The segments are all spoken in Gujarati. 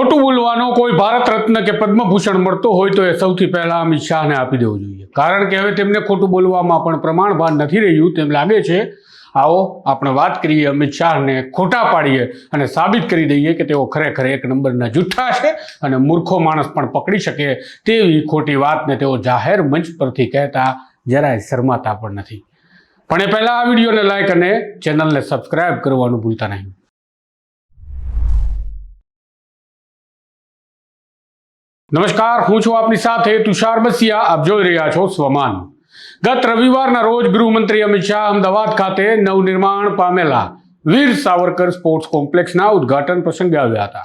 ખોટું બોલવાનો કોઈ ભારત રત્ન કે પદ્મભૂષણ મળતો હોય તો એ સૌથી પહેલાં અમિત શાહને આપી દેવું જોઈએ. કારણ કે હવે તેમને ખોટું બોલવામાં પણ પ્રમાણભાન નથી રહ્યું. તેમ લાગે છે, આવો, આપણે વાત કરીએ અમિત શાહને ખોટા પાડીએ અને સાબિત કરી દઈએ કે તેઓ ખરેખર એક નંબરના જુઠ્ઠા છે અને મૂર્ખો માણસ પણ પકડી શકે તેવી ખોટી વાતને તેઓ જાહેર મંચ પરથી કહેતા જરાય શરમાતા પણ નથી. પણ એ પહેલાં આ વિડીયોને લાઇક અને ચેનલને સબસ્ક્રાઇબ કરવાનું ભૂલતા નહીં. નમસ્કાર, હું છું આપની સાથે તુષાર બસિયા. આપ જોઈ રહ્યા છો સ્વમાન. ગત રવિવારના રોજ ગૃહમંત્રી અમિત શાહ અમદાવાદ ખાતે નવનિર્માણ પામેલા વીર સાવરકર સ્પોર્ટ્સ કોમ્પ્લેક્સના ઉદ્ઘાટન પ્રસંગે આવ્યા હતા.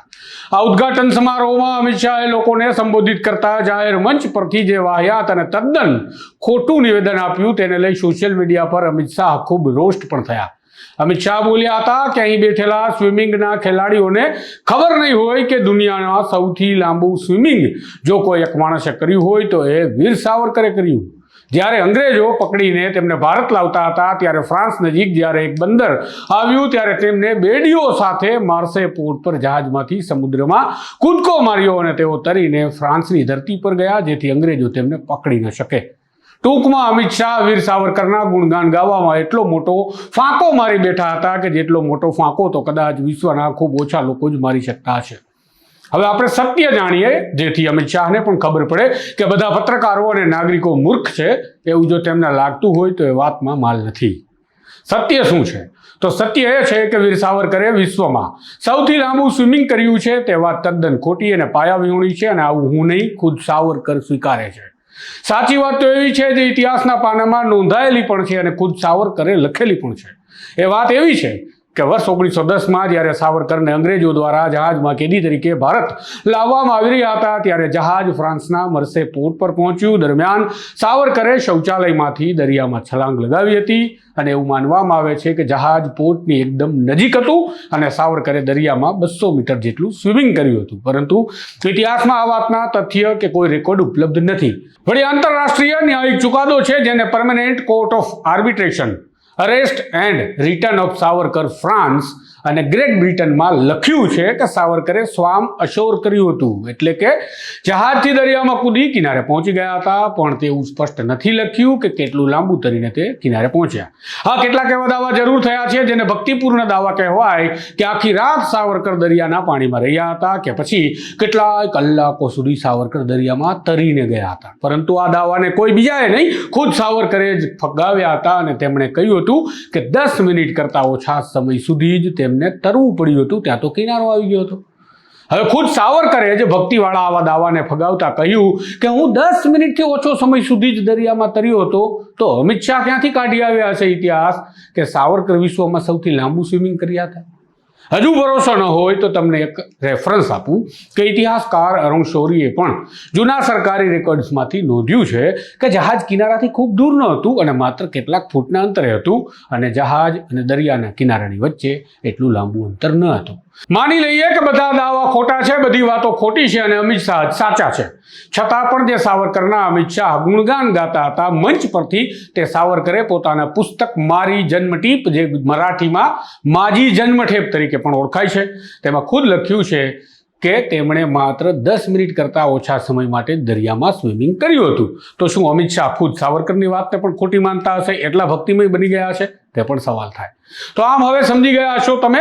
આ ઉદ્ઘાટન સમારોહમાં અમિત શાહે લોકોને સંબોધિત કરતા જાહેર મંચ પરથી જે વાહિયાત અને તદ્દન ખોટું નિવેદન આપ્યું, તેને લઈ સોશિયલ મીડિયા પર અમિત શાહ ખૂબ રોસ્ટ પણ થયા. અમિત શાહ બોલ્યા હતા કે અહીં બેઠેલા સ્વિમિંગના ખેલાડીઓને ખબર નહીં હોય કે દુનિયાના સૌથી લાંબુ સ્વિમિંગ જો કોઈ એક માણસે કર્યું હોય તો એ વીર સાવરકરે કર્યું. જ્યારે અંગ્રેજો પકડીને તેમને ભારત લાવતા હતા, ત્યારે ફ્રાન્સ નજીક જ્યારે એક બંદર આવ્યું, ત્યારે તેમને બેડીઓ સાથે માર્સે પોર્ટ પર જહાજમાંથી સમુદ્રમાં કૂદકો માર્યો અને તેઓ તરીને ફ્રાન્સની ધરતી પર ગયા, જેથી અંગ્રેજો તેમને પકડી ન શકે. ટૂંકમાં અમિત શાહ, વીર સાવરકરના ગુણગાન ગાવામાં એટલો મોટો ફાંકો મારી બેઠા હતા કે જેટલો મોટો ફાંકો તો કદાચ વિશ્વના ખૂબ ઓછા લોકો જ મારી શકતા હશે. હવે આપણે સત્ય જાણીએ, જેથી અમિત શાહને પણ ખબર પડે કે બધા પત્રકારો અને નાગરિકો મૂર્ખ છે, એવું જો તેમને લાગતું હોય તો એ વાતમાં માલ નથી. સત્ય શું છે? તો સત્ય એ છે કે વીર સાવરકરે વિશ્વમાં સૌથી લાંબુ સ્વિમિંગ કર્યું છે, તે વાત તદ્દન ખોટી અને પાયાવિહોણી છે અને આવું હું નહીં, ખુદ સાવરકર સ્વીકારે છે. સાચી વાત તો એવી છે જે ઇતિહાસના પાનામાં નોંધાયેલી પણ છે અને ખુદ સાવરકરે લખેલી પણ છે. એ વાત એવી છે કે વર્ષ ઓગણીસો દસમાં જ્યારે સાવરકરને અંગ્રેજો દ્વારા જહાજમાં કેદી તરીકે ભારત લાવવામાં આવી રહ્યા હતા, ત્યારે જહાજ ફ્રાન્સના મરસે પોર્ટ પર પહોંચ્યું. દરમિયાન સાવરકરે શૌચાલયમાંથી દરિયામાં છલાંગ લગાવી હતી અને એવું માનવામાં આવે છે કે જહાજ પોર્ટની એકદમ નજીક હતું અને સાવરકરે દરિયામાં બસો મીટર જેટલું સ્વિમિંગ કર્યું હતું. પરંતુ ઇતિહાસમાં આ વાતના તથ્ય કે કોઈ રેકોર્ડ ઉપલબ્ધ નથી. વળી આંતરરાષ્ટ્રીય ન્યાયિક ચુકાદો છે જેને permanent court of arbitration arrest and return of Savarkar France અને ગ્રેટ બ્રિટનમાં લખ્યું છે કે સાવરકરે સ્વામ અશોર કર્યું હતું. એટલે કે જહાજથી દરિયામાં કૂદી કિનારે પહોંચી ગયા હતા, પણ તેવું સ્પષ્ટ નથી લખ્યું કે કેટલું લાંબુ તરીને તે કિનારે પહોંચ્યા. હા, કેટલાક એવા દાવા જરૂર થયા છે જેને ભક્તિપૂર્ણ દાવા કહેવાય કે આખી રાત સાવરકર દરિયાના પાણીમાં રહ્યા હતા કે પછી કેટલાય કલાકો સુધી સાવરકર દરિયામાં તરીને ગયા હતા. પરંતુ આ દાવાને કોઈ બીજાએ નહીં, ખુદ સાવરકરે જ ફગાવ્યા હતા અને તેમણે કહ્યું હતું કે દસ મિનિટ કરતાં ઓછા સમય સુધી જ તેમને તરવું પડ્યું હતું, ત્યાં તો કિનારો આવી ગયો હતો. હવે ખુદ સાવરકરે જે ભક્તિવાળા આવા દાવાને ફગાવતા કહ્યું કે હું દસ મિનિટથી ઓછો સમય સુધી જ દરિયામાં તર્યો હતો, તો અમિત શાહ ક્યાંથી કાઢી આવ્યા હશે ઇતિહાસ? કે સાવરકર વિશ્વમાં સૌથી લાંબુ સ્વિમિંગ કર્યા હતા? હજુ ભરોસો ન હોય તો તમને એક રેફરન્સ આપું કે ઇતિહાસકાર અરુણ શૌરીએ પણ જૂના સરકારી રેકોર્ડ્સમાંથી નોંધ્યું છે કે જહાજ કિનારાથી ખૂબ દૂર ન હતું અને માત્ર કેટલાક ફૂટના અંતરે હતું અને જહાજ અને દરિયાના કિનારાની વચ્ચે એટલું લાંબુ અંતર ન હતું. માની લઈએ કે બધા દાવા ખોટા છે, બધી વાતો ખોટી છે અને અમિત શાહ સાચા છે. છતાં પણ જે સાવરકરના અમિત શાહ ગુણગાન ગાતા હતા, મંચ પરથી તે સાવરકરે પોતાના પુસ્તક મારી જન્મટીપ જે મરાઠીમાં માજી જન્મઠેપ તરીકે પણ ઓળખાય છે. તેમાં ખુદ લખ્યું છે કે તેમણે માત્ર દસ મિનિટ કરતાં ઓછા સમય માટે દરિયામાં સ્વિમિંગ કર્યું હતું. તો શું અમિત શાહ ખુદ સાવરકરની વાતને પણ ખોટી માનતા હશે? એટલા ભક્તિમય બની ગયા હશે? તે પણ સવાલ થાય. તો આમ હવે સમજી ગયા હશો તમે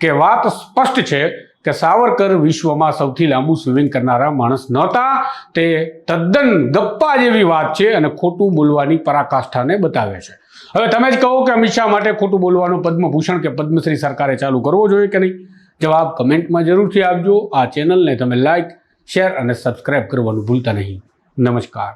કે વાત સ્પષ્ટ છે કે સાવરકર વિશ્વમાં સૌથી લાંબુ સ્વિમિંગ કરનારા માણસ નહોતા. તે તદ્દન ગપ્પા જેવી વાત છે અને ખોટું બોલવાની પરાકાષ્ઠાને બતાવે છે. હવે તમે જ કહો કે અમિત શાહ માટે ખોટું બોલવાનું પદ્મભૂષણ કે પદ્મશ્રી સરકારે ચાલુ કરવો જોઈએ કે નહીં? જવાબ કમેન્ટમાં જરૂરથી આપજો. આ ચેનલને તમે લાઇક શેર અને સબસ્ક્રાઇબ કરવાનું ભૂલતા નહીં. નમસ્કાર.